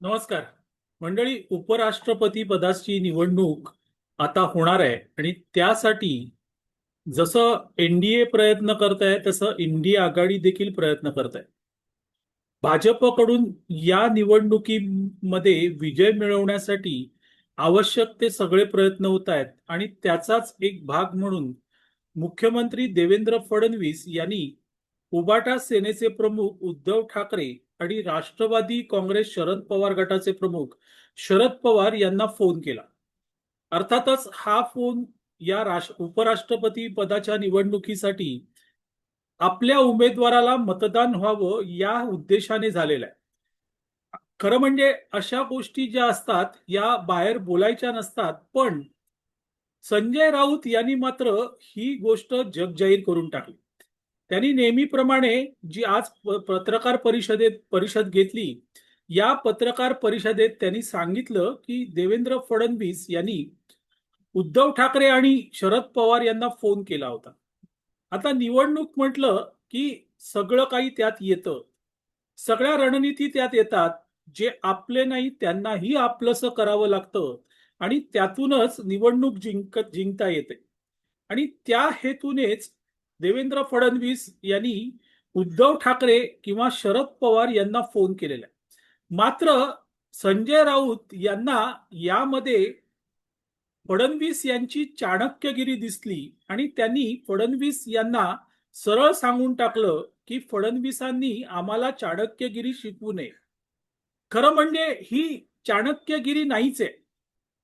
नमस्कार. मंडळी उपराष्ट्रपती पदाची निवडणूक आता होणार आहे आणि त्यासाठी जसं एनडीए प्रयत्न करत आहे तसं इंडिया आघाडी देखील प्रयत्न करत आहे भाजपकडून या निवडणुकीमध्ये विजय मिळवण्यासाठी आवश्यक ते सगळे प्रयत्न होत आहेत आणि त्याचाच एक भाग म्हणून मुख्यमंत्री देवेंद्र फडणवीस यांनी उबाटा सेनेचे प्रमुख उद्धव ठाकरे आणि राष्ट्रवादी काँग्रेस शरद पवार गटाचे प्रमुख शरद पवार यांना फोन केला. अर्थातच हा फोन या राष्ट्र उपराष्ट्रपती पदाच्या निवडणुकीसाठी आपल्या उमेदवाराला मतदान व्हावं या उद्देशाने झालेला आहे. खरं म्हणजे अशा गोष्टी ज्या असतात या बाहेर बोलायच्या नसतात पण संजय राऊत यांनी मात्र ही गोष्ट जगजाहीर करून टाकली. त्यांनी नेहमीप्रमाणे जी आज पत्रकार परिषदेत परिषद घेतली या पत्रकार परिषदेत त्यांनी सांगितलं की देवेंद्र फडणवीस यांनी उद्धव ठाकरे आणि शरद पवार यांना फोन केला होता. आता निवडणूक म्हटलं की सगळं काही त्यात येतं. सगळ्या रणनीती त्यात येतात. जे आपले नाही त्यांनाही आपलंसं करावं लागतं आणि त्यातूनच निवडणूक जिंक जिंकता येते. आणि त्या हेतूनेच देवेंद्र फडणवीस यांनी उद्धव ठाकरे किंवा शरद पवार यांना फोन केलेला आहे. मात्र संजय राऊत यांना यामध्ये फडणवीस यांची चाणक्यगिरी दिसली आणि त्यांनी फडणवीस यांना सरळ सांगून टाकलं की फडणवीसांनी आम्हाला चाणक्यगिरी शिकवू नये. खरं म्हणजे ही चाणक्यगिरी नाहीच आहे.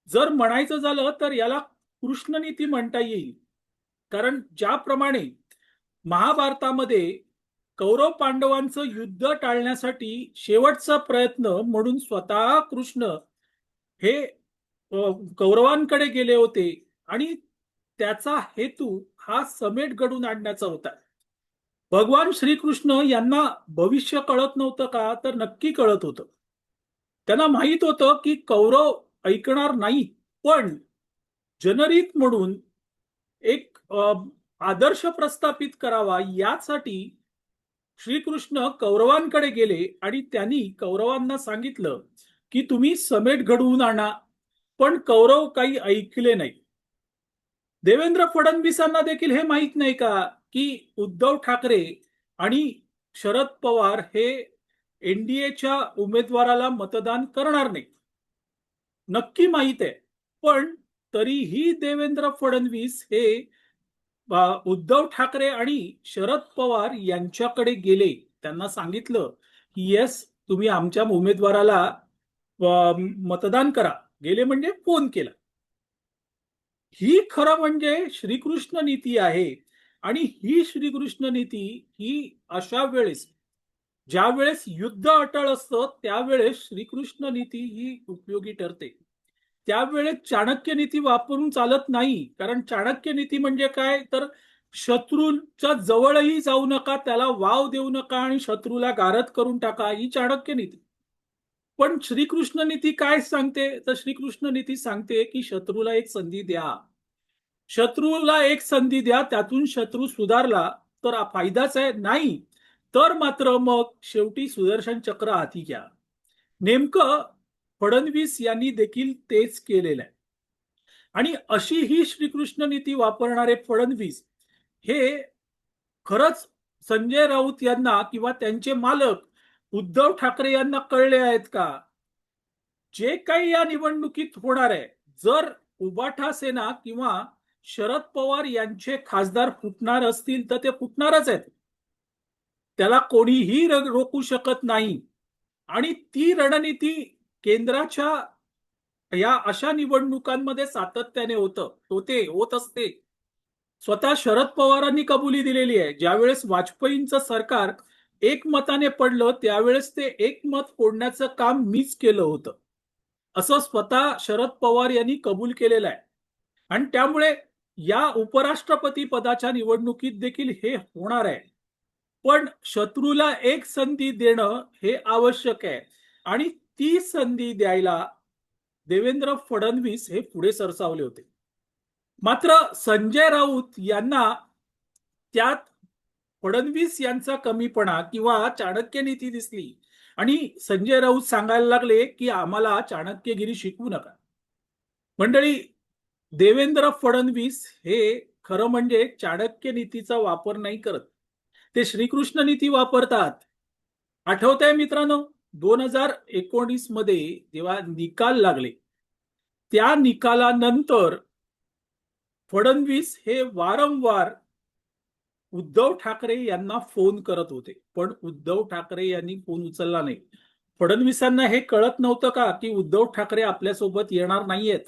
जर म्हणायचं झालं तर याला कृष्णनीती म्हणता येईल. कारण ज्याप्रमाणे महाभारतामध्ये कौरव पांडवांचं युद्ध टाळण्यासाठी शेवटचा प्रयत्न म्हणून स्वतः कृष्ण हे कौरवांकडे गेले होते आणि त्याचा हेतू हा समेट घडून आणण्याचा होता. भगवान श्रीकृष्ण यांना भविष्य कळत नव्हतं का तर नक्की कळत होतं. त्यांना माहीत होतं की कौरव ऐकणार नाही पण जनरीत म्हणून एक आदर्श प्रस्थापित करावा यासाठी श्रीकृष्ण कौरवांकडे गेले आणि त्यांनी कौरवांना सांगितलं की तुम्ही समेट घडवून आणा पण कौरव काही ऐकले नाही. देवेंद्र फडणवीसांना देखील हे माहीत नाही का की उद्धव ठाकरे आणि शरद पवार हे एनडीएच्या उमेदवाराला मतदान करणार नाही? नक्की माहीत आहे. पण तरीही देवेंद्र फडणवीस हे उद्धव ठाकरे आणि शरद पवार यांच्याकडे गेले. त्यांना सांगितलं की येस तुम्ही आमच्या उमेदवाराला मतदान करा. गेले म्हणजे फोन केला. ही खरं म्हणजे श्रीकृष्ण नीती आहे आणि ही श्रीकृष्ण नीती ही अशा वेळेस ज्या वेळेस युद्ध अटळ असतं त्यावेळेस श्रीकृष्ण नीती ही उपयोगी ठरते. त्यावेळेस चाणक्य नीती वापरून चालत नाही. कारण चाणक्य नीती म्हणजे काय? तर शत्रूच्या जवळही जाऊ नका त्याला वाव देऊ नका आणि शत्रूला गारद करून टाका ही चाणक्य नीती. पण श्रीकृष्ण नीती काय सांगते? तर श्रीकृष्ण नीती सांगते की शत्रूला एक संधी द्या. शत्रूला एक संधी द्या त्यातून शत्रू सुधारला तर फायदाच आहे? नाही. तर मात्र मग शेवटी सुदर्शन चक्र हाती घ्या. नेमकं फडणवीस यांनी देखील तेच केलेलं आहे. आणि अशी ही श्रीकृष्ण नीती वापरणारे फडणवीस हे खरंच संजय राऊत यांना किंवा त्यांचे मालक उद्धव ठाकरे यांना कळले आहेत का? जे काही या निवडणुकीत होणार आहे जर उबाठा सेना किंवा शरद पवार यांचे खासदार फुटणार असतील तर ते फुटणारच आहेत. त्याला कोणीही रोखू शकत नाही. आणि ती रणनीती केंद्राच्या या अशा निवडणुकांमध्ये सातत्याने होतं होते होत असते. स्वतः शरद पवारांनी कबुली दिलेली आहे. ज्यावेळेस वाजपेयींचं सरकार एकमताने पडलं त्यावेळेस ते एकमत फोडण्याचं काम मीच केलं होतं. असं स्वतः शरद पवार यांनी कबूल केलेलं आहे. आणि त्यामुळे या उपराष्ट्रपती पदाच्या निवडणुकीत देखील हे होणार आहे. पण शत्रूला एक संधी देणं हे आवश्यक आहे. आणि ती संधी द्यायला देवेंद्र फडणवीस हे पुढे सरसावले होते. मात्र संजय राऊत यांना त्यात फडणवीस यांचा कमीपणा किंवा चाणक्य नीती दिसली. आणि संजय राऊत सांगायला लागले की आम्हाला चाणक्यगिरी शिकवू नका. मंडळी देवेंद्र फडणवीस हे खरं म्हणजे चाणक्य नीतीचा वापर नाही करत. ते श्रीकृष्ण नीती वापरतात. आठवत आहे मित्रांनो? दोन हजार एकोणीसमध्ये जेव्हा निकाल लागले त्या निकालानंतर फडणवीस हे वारंवार उद्धव ठाकरे यांना फोन करत होते. पण उद्धव ठाकरे यांनी फोन उचलला नाही. फडणवीसांना हे कळत नव्हतं का की उद्धव ठाकरे आपल्यासोबत येणार नाहीयेत?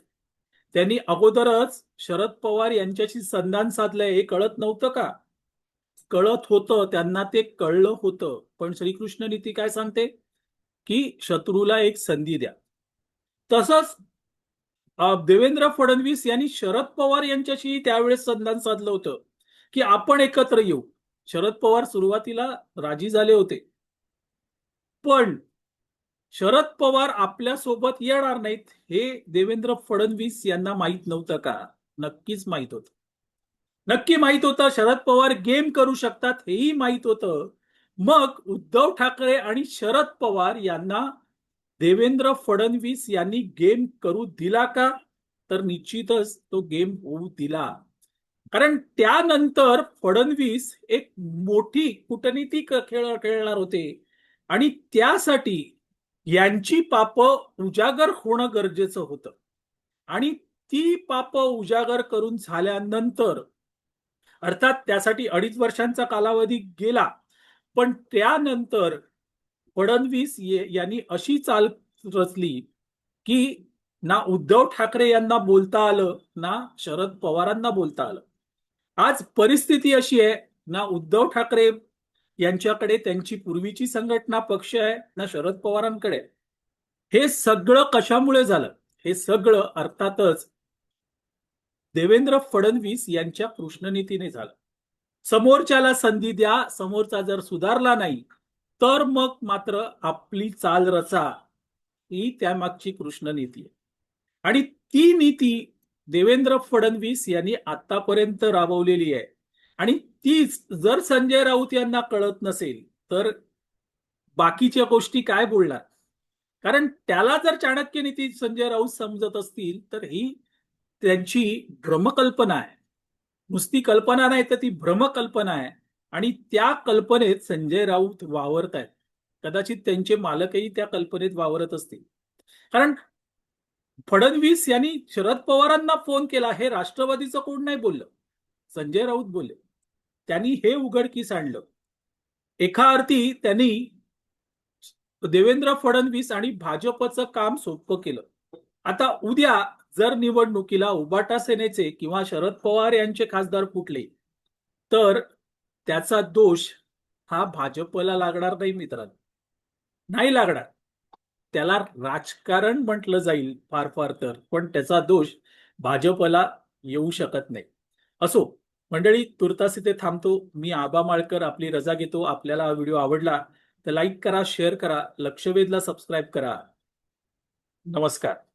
त्यांनी अगोदरच शरद पवार यांच्याशी संधान साधलंय हे कळत नव्हतं का? कळत होतं त्यांना ते कळलं होतं. पण श्रीकृष्ण नीती काय सांगते? की शत्रूला एक संधी द्या. तसंच देवेंद्र फडणवीस यांनी शरद पवार यांच्याशी त्यावेळेस संधान साधलं होतं की आपण एकत्र येऊ. शरद पवार सुरुवातीला राजी झाले होते. पण शरद पवार आपल्यासोबत येणार नाहीत हे देवेंद्र फडणवीस यांना माहीत नव्हतं का? नक्कीच माहीत होत. नक्की माहीत होतं शरद पवार गेम करू शकतात हेही माहीत होतं. मग उद्धव ठाकरे आणि शरद पवार यांना देवेंद्र फडणवीस यांनी गेम करू दिला का? तर निश्चितच तो गेम होऊ दिला. कारण त्यानंतर फडणवीस एक मोठी कूटनीतिक खेळ खेळणार होते. आणि त्यासाठी यांची पाप उजागर होणं गरजेचं होतं. आणि ती पाप उजागर करून झाल्यानंतर अर्थात त्यासाठी अडीच वर्षांचा कालावधी गेला पण त्यानंतर फडणवीस यांनी अशी चाल रचली की ना उद्धव ठाकरे यांना बोलता आलं ना शरद पवारांना बोलता आलं. आज परिस्थिती अशी आहे ना उद्धव ठाकरे यांच्याकडे त्यांची पूर्वीची संघटना पक्ष आहे ना शरद पवारांकडे. हे सगळं कशामुळे झालं? हे सगळं अर्थातच देवेंद्र फडणवीस यांच्या कृष्णनीतीने झालं. समोरच्याला संधी द्या समोरचा जर सुधारला नाही तर मग मात्र आपली चाल रचा ही त्यामागची कृष्णनीती आहे. आणि ती नीती देवेंद्र फडणवीस यांनी आतापर्यंत राबवलेली आहे. आणि तीच जर संजय राऊत यांना कळत नसेल तर बाकीच्या गोष्टी काय बोलणार? कारण त्याला जर चाणक्य नीती संजय राऊत समजत असतील तर ही त्यांची भ्रमकल्पना आहे. नुसती कल्पना नाही तर ती भ्रमकल्पना आहे. आणि त्या कल्पनेत संजय राऊत वावरत आहेत कदाचित त्यांचे मालकही त्या कल्पनेत वावरत असतील. कारण फडणवीस यांनी शरद पवारांना फोन केला. हे राष्ट्रवादीचं कोण नाही बोललं? संजय राऊत बोलले. त्यांनी हे उघडकीस आणलं. एका अर्थी त्यांनी देवेंद्र फडणवीस आणि भाजपचं काम सोपं केलं. आता उद्या जर निवडणुकीला उबाटा सेनेचे किंवा शरद पवार यांचे खासदार फुटले तर त्याचा दोष हा भाजपला लागणार नाही मित्रांनो. नाही लागणार. त्याला राजकारण म्हटलं जाईल फार फार तर पण त्याचा दोष भाजपला येऊ शकत नाही. असो मंडळी तुर्तास इथे थांबतो. मी आबा माळकर आपली रजा घेतो. आपल्याला हा व्हिडिओ आवडला तर लाईक करा शेअर करा लक्षवेधला सबस्क्राईब करा. नमस्कार.